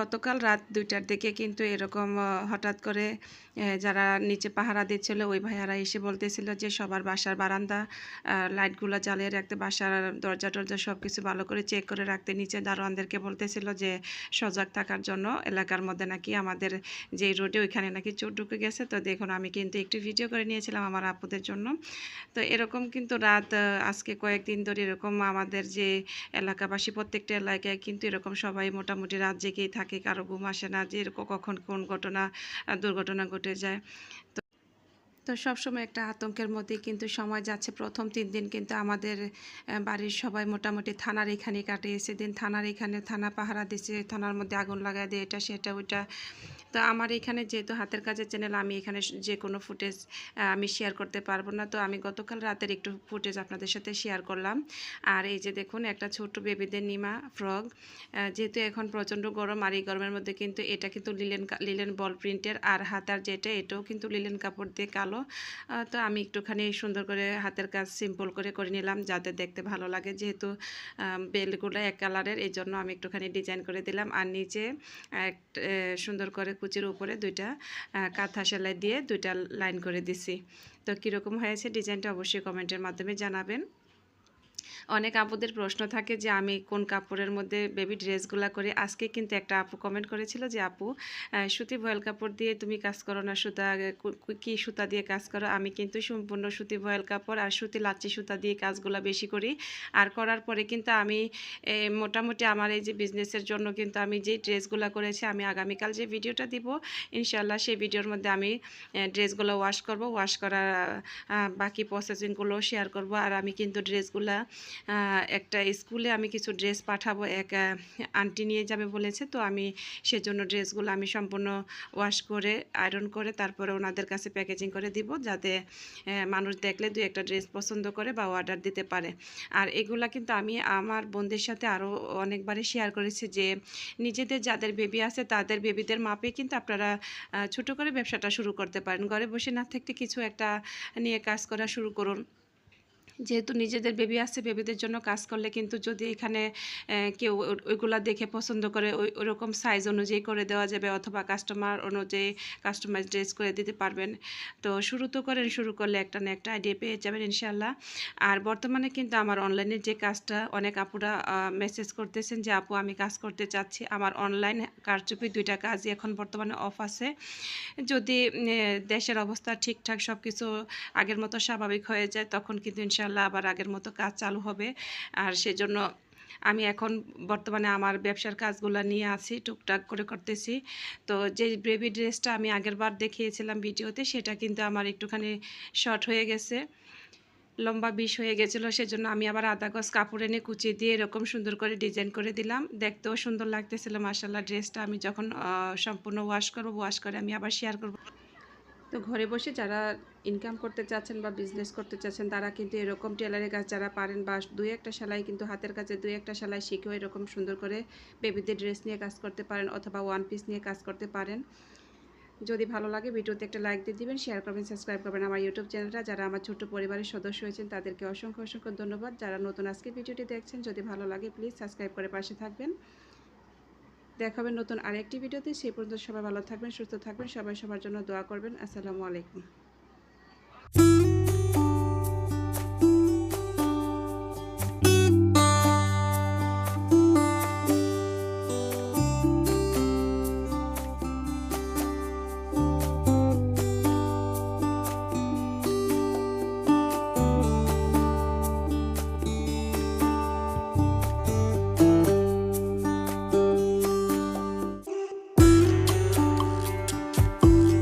গতকাল রাত দুইটার দিকে কিন্তু এরকম হঠাৎ করে যারা নিচে পাহারা দিচ্ছিল, ওই ভাইয়ারা এসে বলতেছিল যে সবার বাসার বারান্দা লাইটগুলো জ্বালিয়ে রাখতে, বাসার দরজা টরজা সব কিছু ভালো করে চেক করে রাখতে, নিচে দারোয়ানদেরকে বলতেছিল যে সজাগ থাকার জন্য এলাকার মধ্যে নাকি আমাদের যে রোডে ওইখানে নাকি চোর ঢুকে গেছে। তো দেখুন, আমি কিন্তু একটু ভিডিও করে নিয়েছিলাম আমার আপুদের জন্য। তো এরকম কিন্তু রাত আজকে কয়েকদিন ধরে এরকম আমাদের যে এলাকাবাসী, প্রত্যেকটা এলাকায় কিন্তু এরকম সবাই মোটামুটি রাত জেগেই থাকে। কারও ঘুম আসে না, যে কখন কোন ঘটনা দুর্ঘটনা ঘটে যায়। তো তো সবসময় একটা আতঙ্কের মধ্যে কিন্তু সময় যাচ্ছে। প্রথম তিন দিন কিন্তু আমাদের বাড়ির সবাই মোটামুটি থানার এখানে কাটিয়েছে। দিন থানার এখানে থানা পাহারা দিচ্ছে থানার মধ্যে আগুন লাগায় দিয়ে, এটা সেটা, ওইটা। তো আমার এখানে যেহেতু হাতের কাজের চ্যানেল আমি এখানে যে কোনো ফুটেজ আমি শেয়ার করতে পারব না। তো আমি গতকাল রাতের একটু ফুটেজ আপনাদের সাথে শেয়ার করলাম। আর এই যে দেখুন, একটা ছোট্ট বেবিদের নিমা ফ্রক যেহেতু এখন প্রচণ্ড গরম, আর এই গরমের মধ্যে কিন্তু এটা কিন্তু লিলেন লিলেন বল প্রিন্টের আর হাতার যেটা, এটাও কিন্তু লিলেন কাপড় দিয়ে কালো। তো আমি একটুখানি সুন্দর করে হাতের কাজ সিম্পল করে করে নিলাম, যাতে দেখতে ভালো লাগে। যেহেতু বেলগুলো এক কালারের এই জন্য আমি একটুখানি ডিজাইন করে দিলাম। আর নিচে সুন্দর করে কুচির উপরে দুইটা কাঁথা সেলাই দিয়ে দুইটা লাইন করে দিছি। তো কীরকম হয়েছে ডিজাইনটা অবশ্যই কমেন্টের মাধ্যমে জানাবেন। অনেক আপুদের প্রশ্ন থাকে যে আমি কোন কাপড়ের মধ্যে বেবি ড্রেসগুলো করি। আজকে কিন্তু একটা আপু কমেন্ট করেছিল যে, আপু সুতি ভয়েল কাপড় দিয়ে তুমি কাজ করো না, সুতা, কু- সুতা দিয়ে কাজ করো? আমি কিন্তু সম্পূর্ণ সুতি ভয়েল কাপড় আর সুতি লাচ্ছি সুতা দিয়ে কাজগুলো বেশি করি। আর করার পরে কিন্তু আমি মোটামুটি আমার এই যে বিজনেসের জন্য কিন্তু আমি যে ড্রেসগুলো করেছি, আমি আগামীকাল যে ভিডিওটা দিব ইনশাল্লাহ সেই ভিডিওর মধ্যে আমি ড্রেসগুলো ওয়াশ করব। ওয়াশ করার বাকি প্রসেসিংগুলো শেয়ার করব। আর আমি কিন্তু ড্রেসগুলা একটা স্কুলে আমি কিছু ড্রেস পাঠাবো, এক আন্টি নিয়ে যাবে বলেছে, তো আমি সেজন্য ড্রেসগুলো আমি সম্পূর্ণ ওয়াশ করে, আয়রন করে, তারপরে ওনাদের কাছে প্যাকেজিং করে দিব, যাতে মানুষ দেখলে দু একটা ড্রেস পছন্দ করে বা অর্ডার দিতে পারে। আর এগুলা কিন্তু আমি আমার বোনদের সাথে আরও অনেকবারই শেয়ার করেছি যে, নিজেদের যাদের বেবি আছে, তাদের বেবিদের মাপে কিন্তু আপনারা ছোট করে ব্যবসাটা শুরু করতে পারেন। ঘরে বসে না থাকতে কিছু একটা নিয়ে কাজ করা শুরু করুন। যেহেতু নিজেদের বেবি আছে বেবিদের জন্য কাজ করলে কিন্তু যদি এখানে কেউ ওইগুলা দেখে পছন্দ করে, ওই ওরকম সাইজ অনুযায়ী করে দেওয়া যাবে অথবা কাস্টমার অনুযায়ী কাস্টমাইজ ড্রেস করে দিতে পারবেন। তো শুরু তো করেন, শুরু করলে একটা না একটা আইডিয়া পেয়ে যাবেন ইনশাল্লাহ আর বর্তমানে কিন্তু আমার অনলাইনের যে কাজটা, অনেক আপুরা মেসেজ করতেছেন যে, আপু, আমি কাজ করতে চাচ্ছি। আমার অনলাইন কারচুপি দুইটা কাজই এখন বর্তমানে অফ আছে। যদি দেশের অবস্থা ঠিকঠাক সব কিছু আগের মতো স্বাভাবিক হয়ে যায়, তখন কিন্তু ইনশাল্লাহ আবার আগের মতো কাজ চালু হবে। আর সেজন্য আমি এখন বর্তমানে আমার ব্যবসার কাজগুলো নিয়ে আছি, টুকটাক করে করতেছি। তো যে বেবি ড্রেসটা আমি আগের বার দেখিয়েছিলাম ভিডিওতে, সেটা কিন্তু আমার একটুখানি শর্ট হয়ে গেছে। লম্বা বিষ হয়ে গেছিল, সেজন্য আমি আবার আদা গজ কাপড় এনে কুচি দিয়ে এরকম সুন্দর করে ডিজাইন করে দিলাম। দেখতেও সুন্দর লাগতেছিল মাসাল্লাহ ড্রেসটা আমি যখন সম্পূর্ণ ওয়াশ করব ওয়াশ করে আমি আবার শেয়ার করব। তো ঘরে বসে যারা ইনকাম করতে চাচ্ছেন বা বিজনেস করতে চাচ্ছেন, তারা কিন্তু এরকম টেলারের কাজ যারা পারেন বা দুই একটা সেলাই কিন্তু হাতের কাছে দুই একটা সেলাই শিখেও এরকম সুন্দর করে বেবিদের ড্রেস নিয়ে কাজ করতে পারেন অথবা ওয়ান পিস নিয়ে কাজ করতে পারেন। যদি ভালো লাগে ভিডিওতে একটা লাইক দিয়ে দিবেন শেয়ার করবেন সাবস্ক্রাইব করবেন আমার ইউটিউব চ্যানেলটা যারা আমার ছোট্ট পরিবারের সদস্য হয়েছেন, তাদেরকে অসংখ্য অসংখ্য ধন্যবাদ। যারা নতুন আজকে ভিডিওটি দেখছেন, যদি ভালো লাগে প্লিজ সাবস্ক্রাইব করে পাশে থাকবেন। দেখা হবে নতুন আরেকটি ভিডিওতে। সেই পর্যন্ত সবাই ভালো থাকবেন, সুস্থ থাকবেন, সবাই সবার জন্য দোয়া করবেন। আসসালামু আলাইকুম।